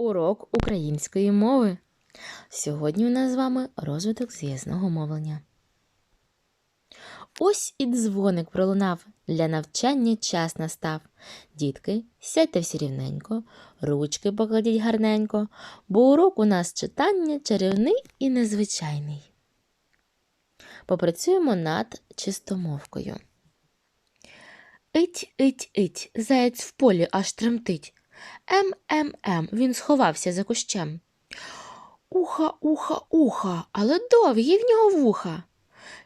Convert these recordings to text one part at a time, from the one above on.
Урок української мови. Сьогодні у нас з вами розвиток зв'язного мовлення. Ось і дзвоник пролунав. Для навчання час настав. Дітки, сядьте всі рівненько, ручки покладіть гарненько, бо урок у нас читання чарівний і незвичайний. Попрацюємо над чистомовкою. Ить, ить, ить, заєць в полі аж тремтить. Ем, він сховався за кущем. Уха, уха, уха, але довгі в нього вуха.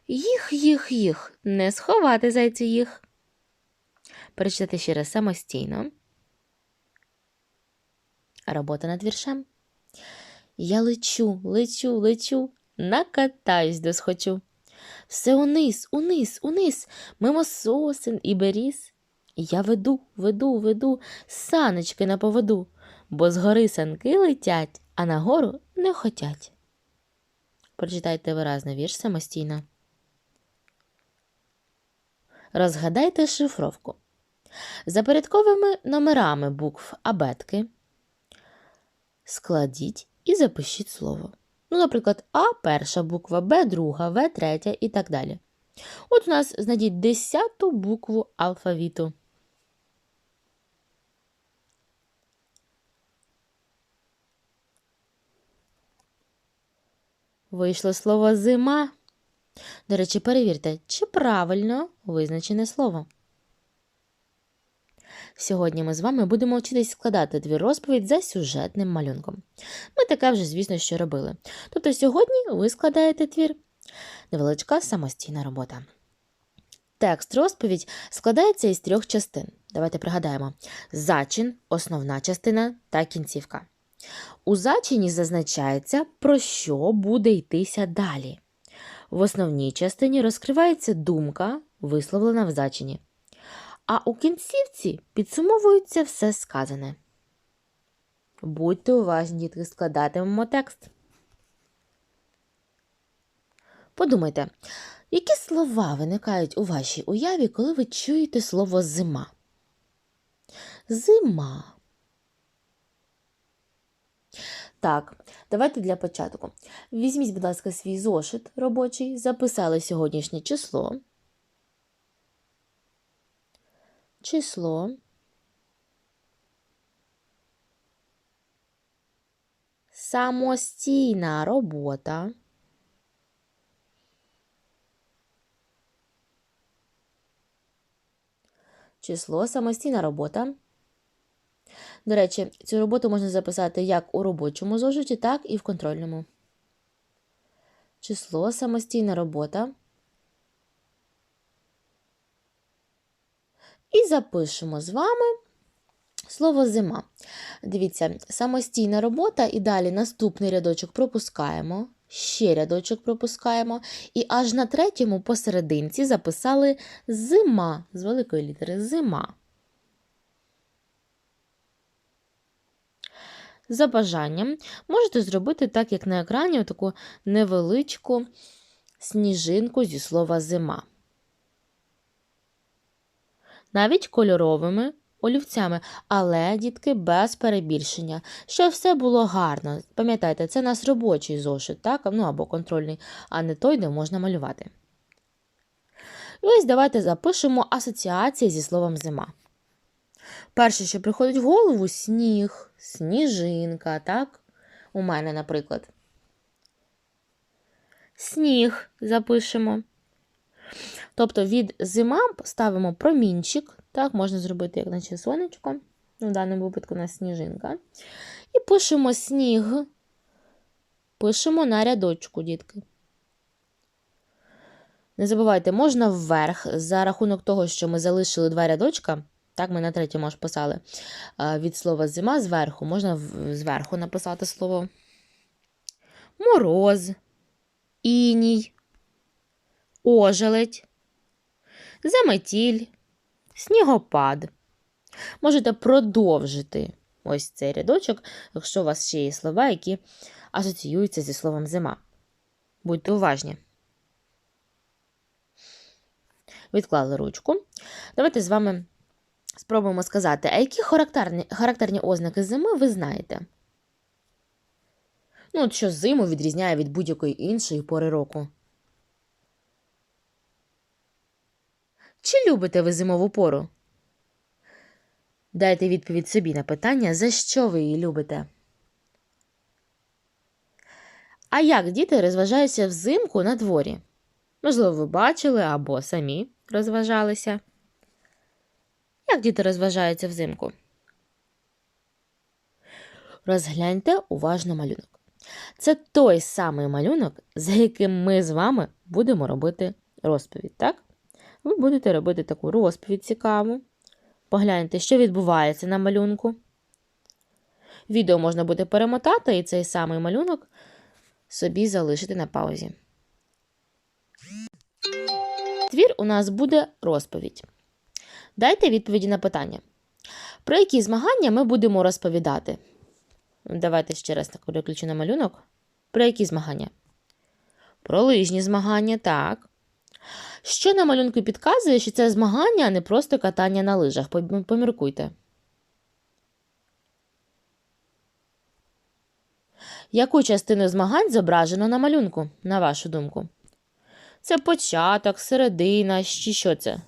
Їх, їх, їх, не сховати зайцю їх. Перечитати ще раз самостійно. Робота над віршем. Я лечу, лечу, лечу, накатаюсь до схочу. Все униз, униз, униз, мимо сосен і беріз. Я веду, веду, веду саночки на поводу, бо згори санки летять, а нагору не хотять. Прочитайте виразно вірш самостійно. Розгадайте шифровку. За порядковими номерами букв абетки складіть і запишіть слово. Ну, наприклад, А перша буква, Б друга, В третя і так далі. От у нас знайдіть десяту букву алфавіту. Вийшло слово зима. До речі, перевірте, чи правильно визначене слово. Сьогодні ми з вами будемо вчитись складати дві розповідь за сюжетним малюнком. Ми таке вже, звісно, що робили. Тобто сьогодні ви складаєте твір. Невеличка самостійна робота. Текст розповідь складається із трьох частин. Давайте пригадаємо: зачин, основна частина та кінцівка. У зачині зазначається, про що буде йтися далі. В основній частині розкривається думка, висловлена в зачині. А у кінцівці підсумовується все сказане. Будьте уважні, дітки, складатимемо текст. Подумайте, які слова виникають у вашій уяві, коли ви чуєте слово зима? Зима. Так, давайте для початку. Візьміть, будь ласка, свій зошит робочий, записали сьогоднішнє число. Число. Самостійна робота. Число самостійна робота. До речі, цю роботу можна записати як у робочому зошиті, так і в контрольному. Число самостійна робота. І запишемо з вами слово зима. Дивіться, самостійна робота, і далі наступний рядочок пропускаємо, ще рядочок пропускаємо, і аж на третьому посерединці записали зима з великої літери зима. За бажанням можете зробити так, як на екрані, таку невеличку сніжинку зі слова зима. Навіть кольоровими олівцями, але, дітки, без перебільшення, щоб все було гарно. Пам'ятайте, це нас робочий зошит, так? ну або контрольний, а не той, де можна малювати. І ось давайте запишемо асоціації зі словом зима. Перше, що приходить в голову сніг, сніжинка, так? У мене, наприклад. Сніг запишемо. Тобто від зима ставимо промінчик, так, можна зробити, як наче сонечко, в даному випадку у нас сніжинка. І пишемо сніг, пишемо на рядочку, дітки. Не забувайте, можна вверх, за рахунок того, що ми залишили два рядочка. Так, ми на третьому аж писали від слова зима зверху, можна зверху написати слово мороз, іній, ожеледь, заметіль, снігопад. Можете продовжити ось цей рядочок, якщо у вас ще є слова, які асоціюються зі словом зима. Будьте уважні. Відклали ручку. Давайте з вами спробуємо сказати, а які характерні, характерні ознаки зими ви знаєте? Ну, от що зиму відрізняє від будь-якої іншої пори року. Чи любите ви зимову пору? Дайте відповідь собі на питання, за що ви її любите. А як діти розважаються взимку на дворі? Можливо, ви бачили або самі розважалися. Як діти розважаються взимку? Розгляньте уважно малюнок. Це той самий малюнок, за яким ми з вами будемо робити розповідь, так? Ви будете робити таку розповідь цікаву. Погляньте, що відбувається на малюнку. Відео можна буде перемотати і цей самий малюнок собі залишити на паузі. Твір у нас буде розповідь. Дайте відповіді на питання. Про які змагання ми будемо розповідати? Давайте ще раз так переключу на малюнок. Про які змагання? Про лижні змагання, так. Що на малюнку підказує, що це змагання, а не просто катання на лижах? Поміркуйте. Яку частину змагань зображено на малюнку, на вашу думку? Це початок, середина, чи що це?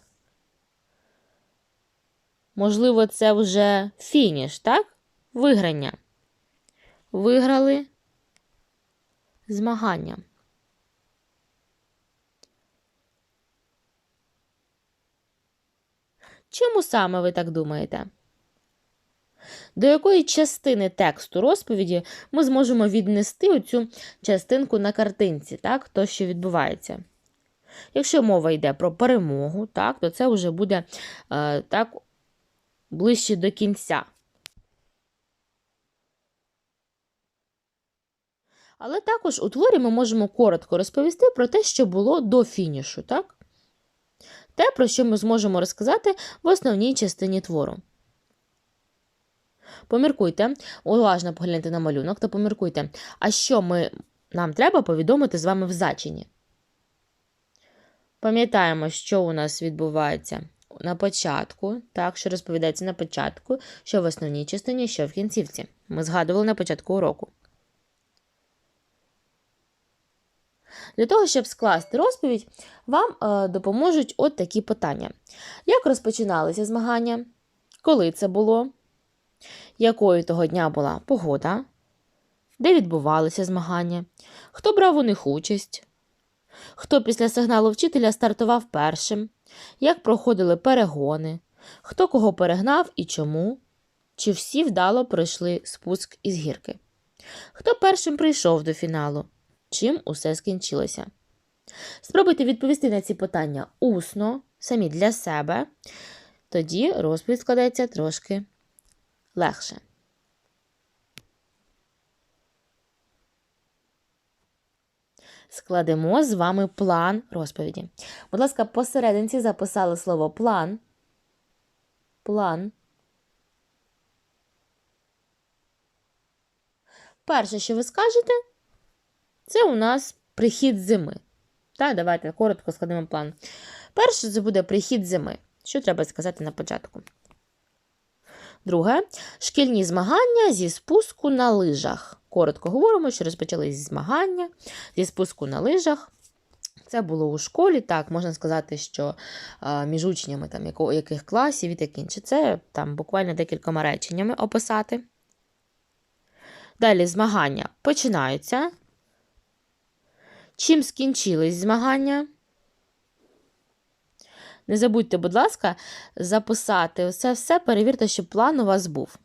Можливо, це вже фініш, так? Виграння. Виграли змагання. Чому саме ви так думаєте? До якої частини тексту розповіді ми зможемо віднести оцю частинку на картинці, так, то, що відбувається? Якщо мова йде про перемогу, так, то це вже буде е, так, ближче до кінця. Але також у творі ми можемо коротко розповісти про те, що було до фінішу, так? Те, про що ми зможемо розказати в основній частині твору. Поміркуйте, уважно погляньте на малюнок та поміркуйте, а що ми, нам треба повідомити з вами в зачині. Пам'ятаємо, що у нас відбувається на початку, так, що розповідається на початку, що в основній частині, що в кінцівці. Ми згадували на початку уроку. Для того, щоб скласти розповідь, вам е, допоможуть от такі питання: як розпочиналися змагання? Коли це було? Якою того дня була погода? Де відбувалися змагання? Хто брав у них участь? Хто після сигналу вчителя стартував першим? Як проходили перегони? Хто кого перегнав і чому? Чи всі вдало пройшли спуск із гірки? Хто першим прийшов до фіналу? чим усе скінчилося. Спробуйте відповісти на ці питання усно, самі для себе, тоді розповідь складається трошки легше. Складемо з вами план розповіді. Будь ласка, посерединці записали слово план. План. Перше, що ви скажете, це у нас прихід зими. Так, Давайте коротко складемо план. Перше, це буде прихід зими. Що треба сказати на початку? Друге, шкільні змагання зі спуску на лижах. Коротко говоримо, що розпочались змагання зі спуску на лижах. Це було у школі, так, можна сказати, що між учнями там, якого, яких класів і таке інше. Це там буквально декількома реченнями описати. Далі змагання починаються. Чим скінчились змагання? Не забудьте, будь ласка, записати це все, перевірте, щоб план у вас був.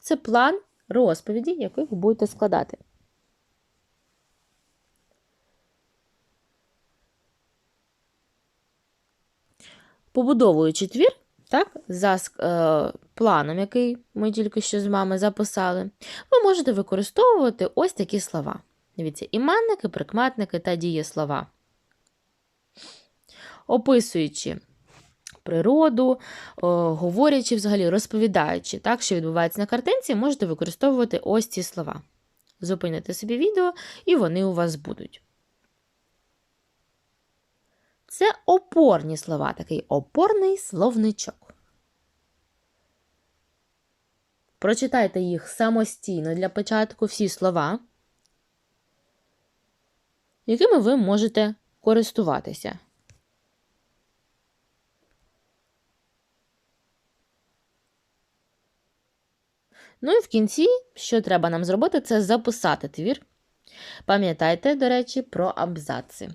Це план розповіді, який ви будете складати. Побудовуючи твір, так, за е, планом, який ми тільки що з вами записали, ви можете використовувати ось такі слова. Дивіться, іменники, прикметники та дієслова. Описуючи природу, говорячи взагалі, розповідаючи, так, що відбувається на картинці, можете використовувати ось ці слова. Зупините собі відео, і вони у вас будуть. Це опорні слова, такий опорний словничок. Прочитайте їх самостійно для початку всі слова. якими ви можете користуватися. Ну і в кінці, що треба нам зробити, це записати твір. Пам'ятайте, до речі, про абзаци.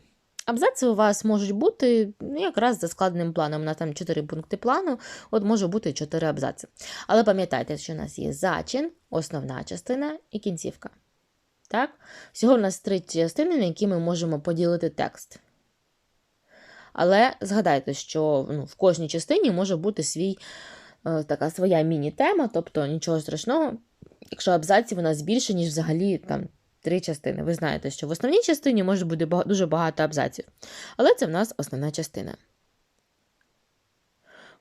Абзаци у вас можуть бути ну, якраз за складним планом. У нас там 4 пункти плану, от може бути 4 абзаци. Але пам'ятайте, що у нас є зачин, основна частина і кінцівка. Так? Всього у нас три частини, на які ми можемо поділити текст. Але згадайте, що ну, в кожній частині може бути свій, така своя міні-тема, тобто нічого страшного, якщо абзаців у нас більше, ніж взагалі там три частини. Ви знаєте, що в основній частині може бути дуже багато абзаців. Але це в нас основна частина.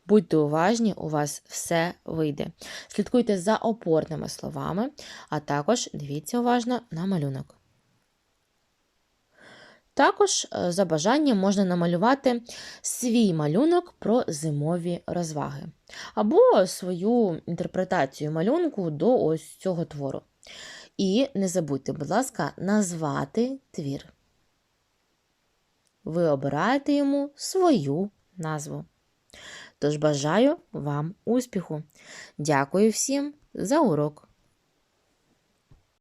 Будьте уважні, у вас все вийде. Слідкуйте за опорними словами, а також дивіться уважно на малюнок. Також е, за бажанням можна намалювати свій малюнок про зимові розваги або свою інтерпретацію малюнку до ось цього твору. І не забудьте, будь ласка, назвати твір. Ви обираєте йому свою назву. Тож бажаю вам успіху. Дякую всім за урок.